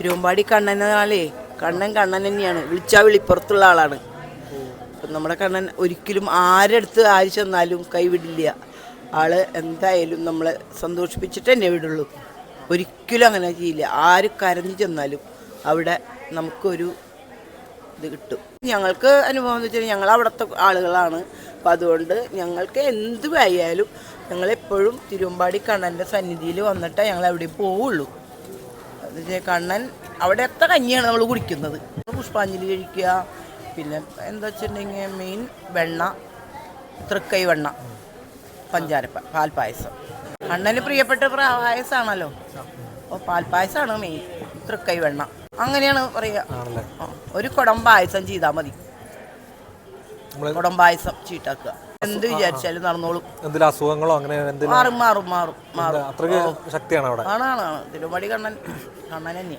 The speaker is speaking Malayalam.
തിരുവമ്പാടി കണ്ണനാളേ കണ്ണൻ കണ്ണൻ തന്നെയാണ്. വിളിച്ചാൽ വിളിപ്പുറത്തുള്ള ആളാണ്. നമ്മുടെ കണ്ണൻ ഒരിക്കലും ആരെടുത്ത് ആര് ചെന്നാലും കൈവിടില്ല ആൾ എന്തായാലും നമ്മളെ സന്തോഷിപ്പിച്ചിട്ട് തന്നെ വിടുള്ളൂ. ഒരിക്കലും അങ്ങനെ ചെയ്യില്ല. ആര് കരഞ്ഞു ചെന്നാലും അവിടെ നമുക്കൊരു ഇത് കിട്ടും. ഞങ്ങൾക്ക് അനുഭവം എന്ന് വെച്ചാൽ ഞങ്ങൾ അവിടുത്തെ ആളുകളാണ്. അപ്പം അതുകൊണ്ട് ഞങ്ങൾക്ക് എന്ത് വായാലും ഞങ്ങളെപ്പോഴും തിരുവമ്പാടി കണ്ണന്റെ സന്നിധിയിൽ വന്നിട്ടേ ഞങ്ങൾ എവിടെയും പോവുള്ളൂ. കണ്ണൻ അവിടെ എത്ര കഞ്ഞിയാണ് നമ്മൾ കുടിക്കുന്നത്? പുഷ്പാഞ്ജലി കഴിക്കുക പിന്നെ എന്താ വെച്ചിട്ടുണ്ടെങ്കിൽ മെയിൻ വെണ്ണ തൃക്കൈ വെണ്ണ പഞ്ചാരപ്പ പാൽപ്പായസം കണ്ണന് പ്രിയപ്പെട്ട പായസമാണല്ലോ അപ്പോൾ പാൽപ്പായസമാണ് മെയിൻ തൃക്കൈ വെണ്ണ. അങ്ങനെയാണ് പറയുക. ഒരു കുടം പായസം ചെയ്താൽ മതി. കുടം പായസം ചീട്ടാക്കുക. എന്ത് വിചാരിച്ചാലും നടന്നോളും. എന്തെങ്കിലും അസുഖങ്ങളോ അങ്ങനെ എന്തെങ്കിലും മാറും മാറും മാറും മാറും. അത്രയ്ക്ക് ശക്തിയാണ് അവിടെ? ആണാണ് തിരുമടി തിരുവടി കണ്ണൻ കണ്ണൻ തന്നെയാണ്